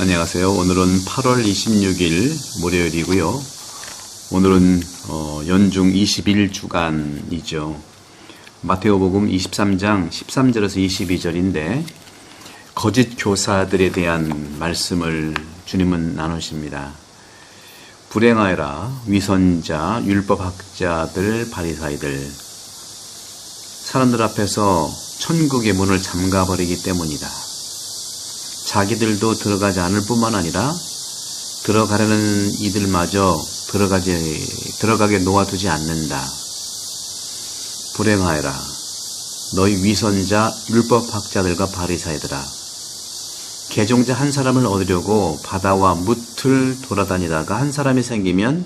안녕하세요. 오늘은 8월 26일 목요일이고요. 오늘은 어, 연중 21주간이죠. 마테오복음 23장 13절에서 22절인데 거짓 교사들에 대한 말씀을 주님은 나누십니다. 불행하여라 위선자 율법학자들 바리사이들 사람들 앞에서 천국의 문을 잠가버리기 때문이다. 자기들도 들어가지 않을 뿐만 아니라 들어가려는 이들마저 들어가지 들어가게 놓아두지 않는다. 불행하여라. 너희 위선자 율법학자들과 바리사이들아. 개종자 한 사람을 얻으려고 바다와 뭇을 돌아다니다가 한 사람이 생기면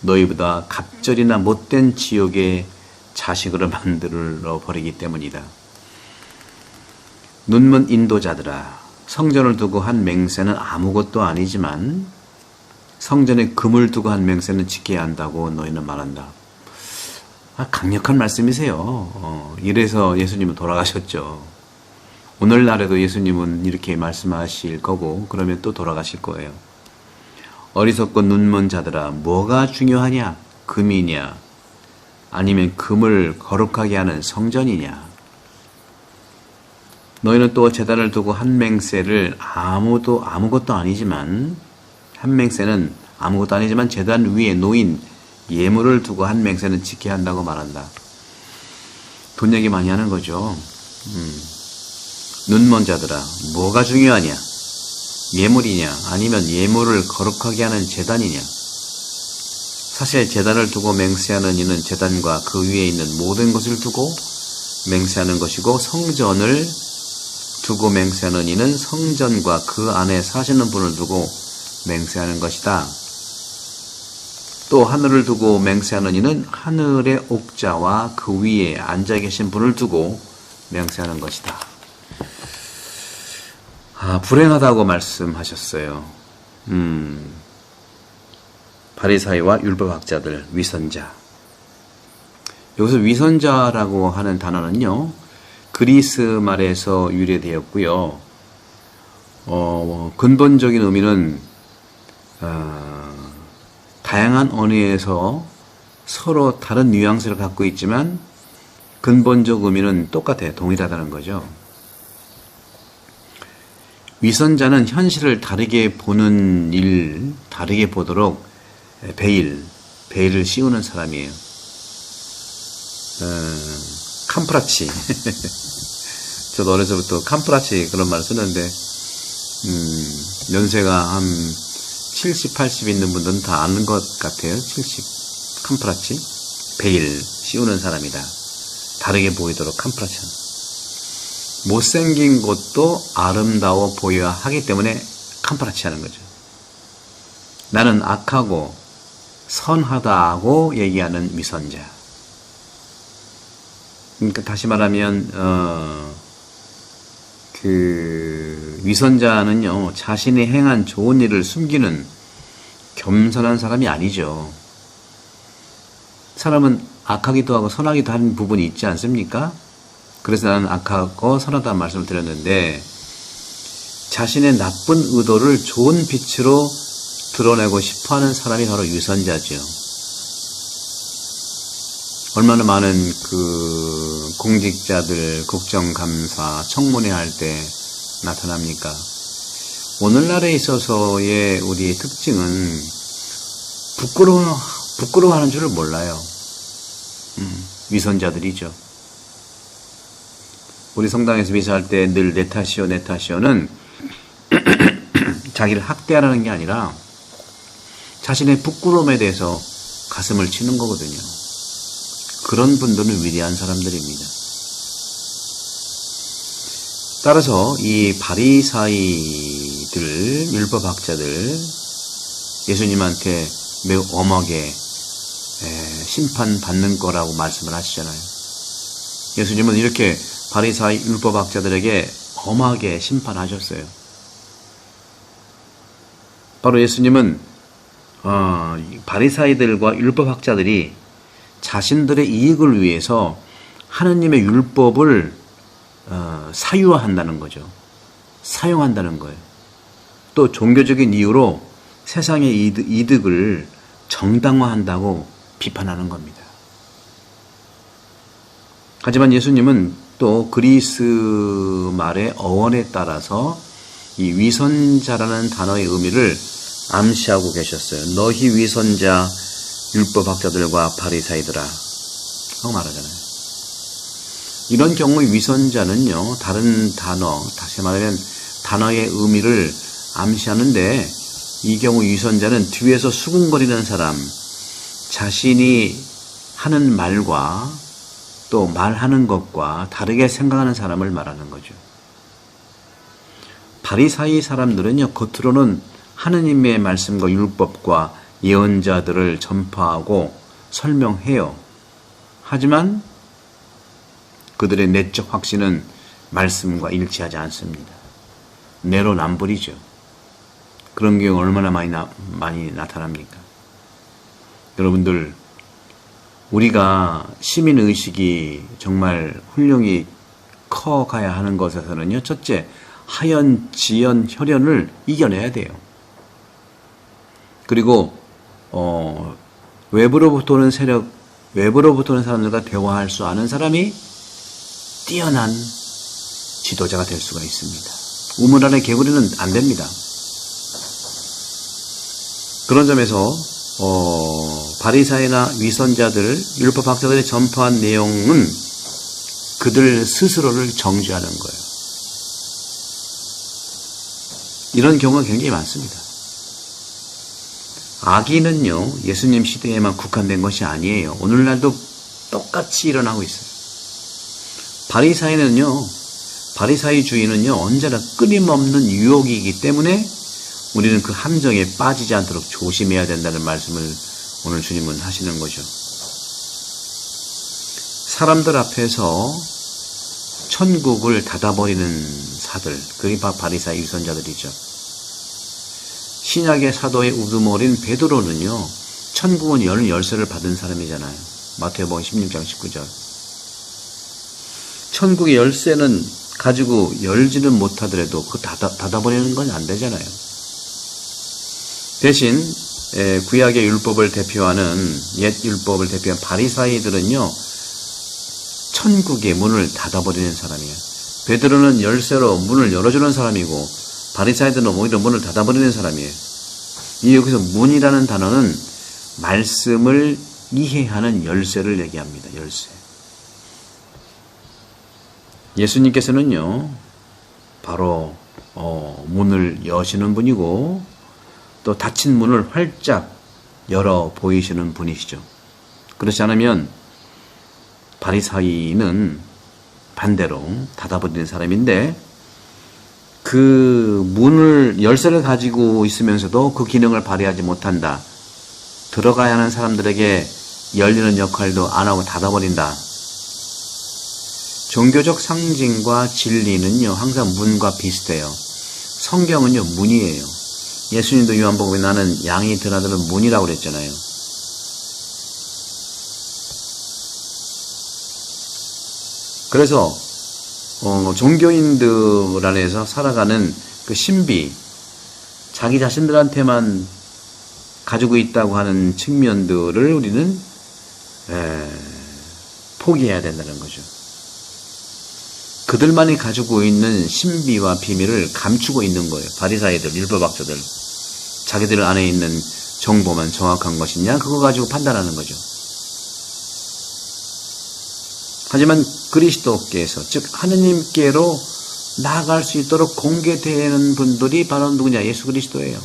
너희보다 갑절이나 못된 지옥의 자식으로 만들어 버리기 때문이다. 눈먼 인도자들아. 성전을 두고 한 맹세는 아무것도 아니지만 성전에 금을 두고 한 맹세는 지켜야 한다고 너희는 말한다. 아, 강력한 말씀이세요. 어, 이래서 예수님은 돌아가셨죠. 오늘날에도 예수님은 이렇게 말씀하실 거고 그러면 또 돌아가실 거예요. 어리석고 눈먼 자들아 뭐가 중요하냐? 금이냐? 아니면 금을 거룩하게 하는 성전이냐? 너희는 또 재단을 두고 한 맹세를 아무도 아무것도 아니지만 한 맹세는 아무것도 아니지만 재단 위에 놓인 예물을 두고 한 맹세는 지켜야 한다고 말한다. 돈 얘기 많이 하는 거죠. 음. 눈먼 자들아, 뭐가 중요하냐? 예물이냐? 아니면 예물을 거룩하게 하는 재단이냐? 사실 재단을 두고 맹세하는 이는 재단과 그 위에 있는 모든 것을 두고 맹세하는 것이고 성전을 두고 맹세하는 이는 성전과 그 안에 사시는 분을 두고 맹세하는 것이다. 또 하늘을 두고 맹세하는 이는 하늘의 옥자와 그 위에 앉아 계신 분을 두고 맹세하는 것이다. 아, 불행하다고 말씀하셨어요. 음, 바리사이와 율법학자들, 위선자. 여기서 위선자라고 하는 단어는요, 그리스 말에서 유래되었고요. 어, 근본적인 의미는 어, 다양한 언어에서 서로 다른 뉘앙스를 갖고 있지만 근본적 의미는 똑같아요. 동일하다는 거죠. 위선자는 현실을 다르게 보는 일, 다르게 보도록 베일, 베일을 씌우는 사람이에요. 어, 캄프라치. 저도 어려서부터 캄프라치 그런 말을 쓰는데, 음, 연세가 한 70, 80 있는 분들은 다 아는 것 같아요. 70. 캄프라치. 베일, 씌우는 사람이다. 다르게 보이도록 캄프라치. 못생긴 것도 아름다워 보여야 하기 때문에 캄프라치 하는 거죠. 나는 악하고 선하다고 얘기하는 미선자. 그러니까 다시 말하면 어, 그 위선자는요 자신이 행한 좋은 일을 숨기는 겸손한 사람이 아니죠. 사람은 악하기도 하고 선하기도 하는 부분이 있지 않습니까? 그래서 나는 악하고 선하다는 말씀을 드렸는데 자신의 나쁜 의도를 좋은 빛으로 드러내고 싶어하는 사람이 바로 위선자죠. 얼마나 많은 그 공직자들 국정감사 청문회 할 때 나타납니까? 오늘날에 있어서의 우리의 특징은 부끄러워 부끄러워하는 줄을 몰라요. 음, 위선자들이죠. 우리 성당에서 미사할 때 늘 내 탓이요 내 탓이요는 자기를 학대하라는 게 아니라 자신의 부끄러움에 대해서 가슴을 치는 거거든요. 그런 분들은 위대한 사람들입니다. 따라서 이 바리사이들, 율법학자들 예수님한테 매우 엄하게 심판받는 거라고 말씀을 하시잖아요. 예수님은 이렇게 바리사이 율법학자들에게 엄하게 심판하셨어요. 바로 예수님은 어, 바리사이들과 율법학자들이 자신들의 이익을 위해서 하느님의 율법을 어, 사유화한다는 거죠. 사용한다는 거예요. 또 종교적인 이유로 세상의 이득, 이득을 정당화한다고 비판하는 겁니다. 하지만 예수님은 또 그리스 말의 어원에 따라서 이 위선자라는 단어의 의미를 암시하고 계셨어요. 너희 위선자 율법학자들과 바리사이들아 하고 말하잖아요. 이런 경우의 위선자는요, 다른 단어, 다시 말하면 단어의 의미를 암시하는데, 이 경우 위선자는 뒤에서 수군거리는 사람, 자신이 하는 말과 또 말하는 것과 다르게 생각하는 사람을 말하는 거죠. 바리사이 사람들은요, 겉으로는 하느님의 말씀과 율법과 예언자들을 전파하고 설명해요. 하지만 그들의 내적 확신은 말씀과 일치하지 않습니다. 내로남불이죠. 그런 경우 얼마나 많이, 나, 많이 나타납니까? 여러분들, 우리가 시민의식이 정말 훌륭히 커가야 하는 것에서는요, 첫째, 하연, 지연, 혈연을 이겨내야 돼요. 그리고, 어, 외부로부터 오는 세력, 외부로부터 오는 사람들과 대화할 수 아는 사람이 뛰어난 지도자가 될 수가 있습니다. 우물 안에 개구리는 안 됩니다. 그런 점에서 어, 바리사이나 위선자들, 율법학자들이 전파한 내용은 그들 스스로를 정죄하는 거예요. 이런 경우가 굉장히 많습니다. 악의는요, 예수님 시대에만 국한된 것이 아니에요. 오늘날도 똑같이 일어나고 있어요. 바리사이는요, 바리사이주의는요, 언제나 끊임없는 유혹이기 때문에 우리는 그 함정에 빠지지 않도록 조심해야 된다는 말씀을 오늘 주님은 하시는 거죠. 사람들 앞에서 천국을 닫아버리는 사들, 그게 바리사이 유선자들이죠. 신약의 사도의 우두머린 베드로는요, 천국은 열 열쇠를 받은 사람이잖아요. 마태복음 16장 19절. 천국의 열쇠는 가지고 열지는 못하더라도 그 닫아, 닫아버리는 건 안 되잖아요. 대신 구약의 율법을 대표하는 옛 율법을 대표한 바리사이들은요 천국의 문을 닫아버리는 사람이에요. 베드로는 열쇠로 문을 열어주는 사람이고 바리사이들은 오히려 문을 닫아버리는 사람이에요. 이 여기서 문이라는 단어는 말씀을 이해하는 열쇠를 얘기합니다. 열쇠. 예수님께서는요 바로 어, 문을 여시는 분이고 또 닫힌 문을 활짝 열어 보이시는 분이시죠. 그렇지 않으면 바리사이는 반대로 닫아버리는 사람인데 그 문을 열쇠를 가지고 있으면서도 그 기능을 발휘하지 못한다. 들어가야 하는 사람들에게 열리는 역할도 안 하고 닫아버린다. 종교적 상징과 진리는요, 항상 문과 비슷해요. 성경은요, 문이에요. 예수님도 요한복음에 나는 양이 드나드는 문이라고 그랬잖아요. 그래서 어, 종교인들 안에서 살아가는 그 신비, 자기 자신들한테만 가지고 있다고 하는 측면들을 우리는 에, 포기해야 된다는 거죠. 그들만이 가지고 있는 신비와 비밀을 감추고 있는 거예요. 바리사이들, 율법학자들. 자기들 안에 있는 정보만 정확한 것이냐 그거 가지고 판단하는 거죠. 하지만 그리스도께서 즉 하느님께로 나아갈 수 있도록 공개되는 분들이 바로 누구냐 예수 그리스도예요.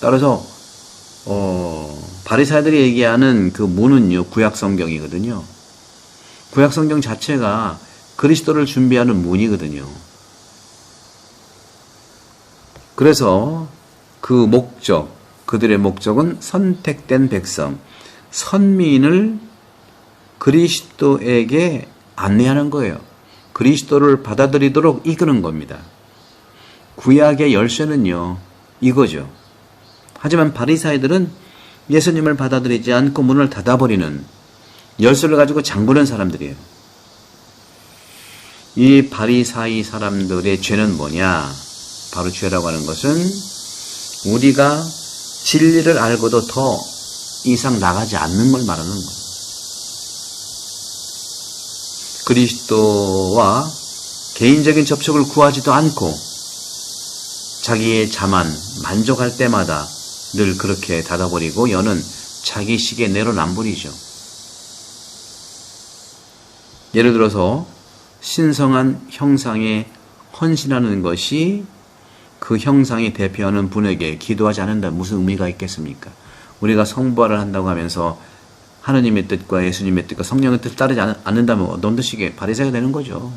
따라서 어, 바리사들이 얘기하는 그 문은요 구약 성경이거든요. 구약 성경 자체가 그리스도를 준비하는 문이거든요. 그래서 그 목적, 그들의 목적은 선택된 백성, 선민을 그리스도에게 안내하는 거예요. 그리스도를 받아들이도록 이끄는 겁니다. 구약의 열쇠는요, 이거죠. 하지만 바리사이들은 예수님을 받아들이지 않고 문을 닫아버리는 열쇠를 가지고 장보는 사람들이에요. 이 바리사이 사람들의 죄는 뭐냐? 바로 죄라고 하는 것은 우리가 진리를 알고도 더 이상 나가지 않는 걸 말하는 거예요. 그리스도와 개인적인 접촉을 구하지도 않고 자기의 자만 만족할 때마다 늘 그렇게 닫아버리고 여는 자기 식에 내로남불이죠. 예를 들어서 신성한 형상에 헌신하는 것이 그 형상이 대표하는 분에게 기도하지 않는다 무슨 의미가 있겠습니까? 우리가 성부화를 한다고 하면서 하느님의 뜻과 예수님의 뜻과 성령의 뜻을 따르지 않는다면 뜻이게 바리새가 되는 거죠.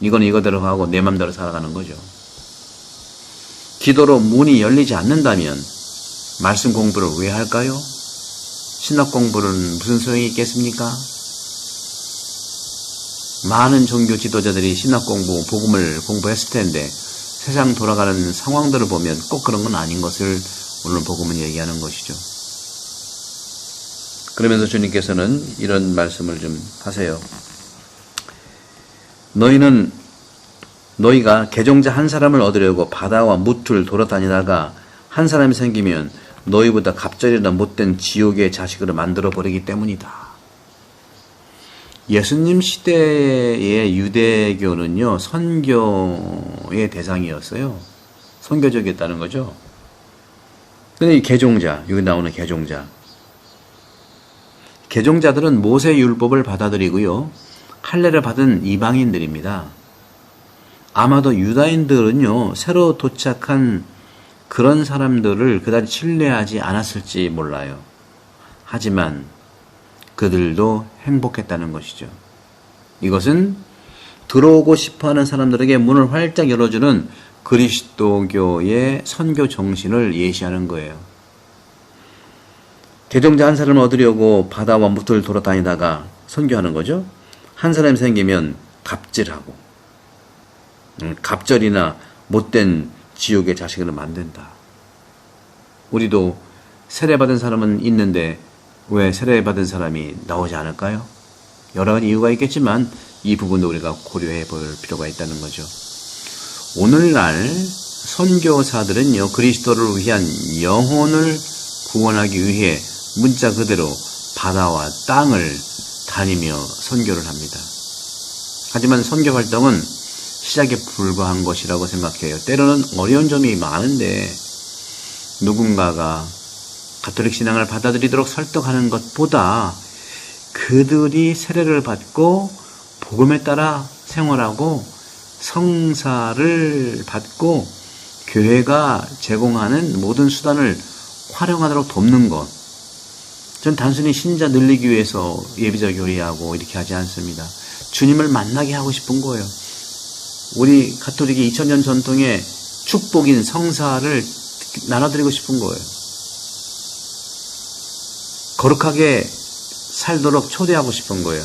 이건 이거대로 하고 내 맘대로 살아가는 거죠. 기도로 문이 열리지 않는다면 말씀 공부를 왜 할까요? 신학 공부는 무슨 소용이 있겠습니까? 많은 종교 지도자들이 신학 공부, 복음을 공부했을 텐데 세상 돌아가는 상황들을 보면 꼭 그런 건 아닌 것을 오늘 복음은 얘기하는 것이죠. 그러면서 주님께서는 이런 말씀을 좀 하세요. 너희는 너희가 개종자 한 사람을 얻으려고 바다와 무틀 돌아다니다가 한 사람이 생기면 너희보다 갑절이나 못된 지옥의 자식으로 만들어 버리기 때문이다. 예수님 시대의 유대교는요, 선교의 대상이었어요. 선교적이었다는 거죠. 근데 이 개종자, 여기 나오는 개종자. 개종자들은 모세 율법을 받아들이고요, 할례를 받은 이방인들입니다. 아마도 유다인들은요, 새로 도착한 그런 사람들을 그다지 신뢰하지 않았을지 몰라요. 하지만 그들도 행복했다는 것이죠. 이것은 들어오고 싶어 하는 사람들에게 문을 활짝 열어주는 그리스도교의 선교 정신을 예시하는 거예요. 개종자 한 사람을 얻으려고 바다와 무틀 돌아다니다가 선교하는 거죠. 한 사람이 생기면 갑질하고 음, 갑절이나 못된 지옥의 자식을 만든다. 우리도 세례받은 사람은 있는데 왜 세례받은 사람이 나오지 않을까요? 여러 가지 이유가 있겠지만 이 부분도 우리가 고려해 볼 필요가 있다는 거죠. 오늘날 선교사들은요, 그리스도를 위한 영혼을 구원하기 위해 문자 그대로 바다와 땅을 다니며 선교를 합니다. 하지만 선교 활동은 시작에 불과한 것이라고 생각해요. 때로는 어려운 점이 많은데 누군가가 가톨릭 신앙을 받아들이도록 설득하는 것보다 그들이 세례를 받고 복음에 따라 생활하고 성사를 받고 교회가 제공하는 모든 수단을 활용하도록 돕는 것. 전 단순히 신자 늘리기 위해서 예비자 교리하고 이렇게 하지 않습니다. 주님을 만나게 하고 싶은 거예요. 우리 가톨릭의 2000년 전통의 축복인 성사를 나눠드리고 싶은 거예요. 거룩하게 살도록 초대하고 싶은 거예요.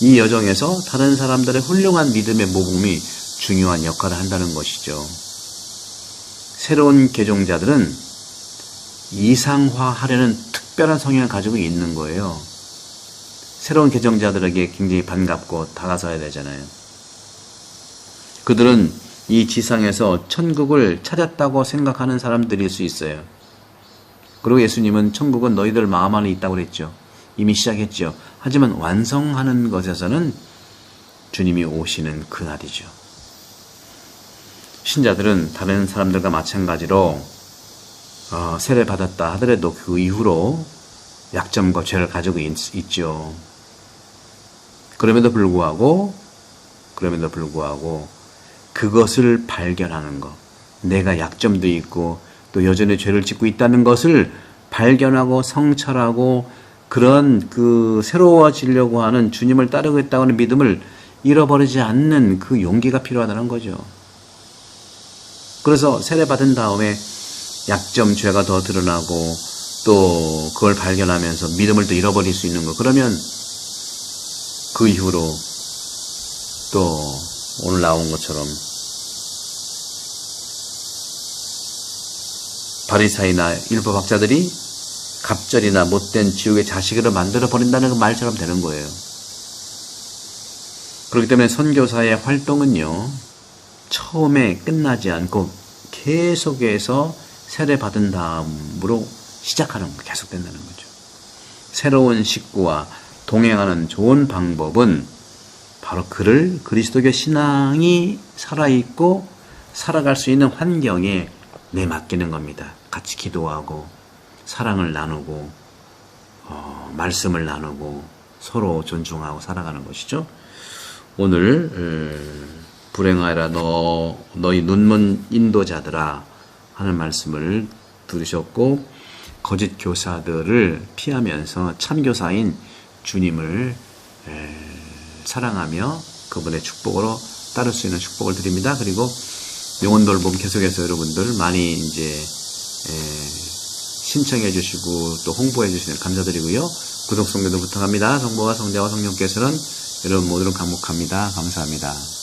이 여정에서 다른 사람들의 훌륭한 믿음의 모범이 중요한 역할을 한다는 것이죠. 새로운 개종자들은 이상화하려는 특별한 성향을 가지고 있는 거예요. 새로운 개종자들에게 굉장히 반갑고 다가서야 되잖아요. 그들은 이 지상에서 천국을 찾았다고 생각하는 사람들일 수 있어요. 그리고 예수님은 천국은 너희들 마음 안에 있다고 그랬죠. 이미 시작했죠. 하지만 완성하는 것에서는 주님이 오시는 그날이죠. 신자들은 다른 사람들과 마찬가지로 어, 세례 받았다 하더라도 그 이후로 약점과 죄를 가지고 있, 있죠. 그럼에도 불구하고 그럼에도 불구하고 그것을 발견하는 것. 내가 약점도 있고 또 여전히 죄를 짓고 있다는 것을 발견하고 성찰하고 그런 그 새로워지려고 하는 주님을 따르겠다고 하는 믿음을 잃어버리지 않는 그 용기가 필요하다는 거죠. 그래서 세례 받은 다음에 약점, 죄가 더 드러나고 또 그걸 발견하면서 믿음을 또 잃어버릴 수 있는 거. 그러면 그 이후로 또 오늘 나온 것처럼 바리사이나 율법학자들이 갑절이나 못된 지옥의 자식으로 만들어 버린다는 그 말처럼 되는 거예요. 그렇기 때문에 선교사의 활동은요, 처음에 끝나지 않고 계속해서 세례 받은 다음으로 시작하는 거 계속된다는 거죠. 새로운 식구와 동행하는 좋은 방법은 바로 그를 그리스도교 신앙이 살아있고 살아갈 수 있는 환경에 내맡기는 겁니다. 같이 기도하고 사랑을 나누고 어, 말씀을 나누고 서로 존중하고 살아가는 것이죠. 오늘 어, 불행하여라 너 너희 눈먼 인도자들아 하는 말씀을 들으셨고 거짓 교사들을 피하면서 참 교사인 주님을 에, 사랑하며 그분의 축복으로 따를 수 있는 축복을 드립니다. 그리고 영혼 돌봄 계속해서 여러분들 많이 이제 에, 신청해 주시고 또 홍보해 주시는 감사드리고요. 구독, 성교도 부탁합니다. 성부와 성자와 성령께서는 여러분 모두를 감목합니다. 감사합니다.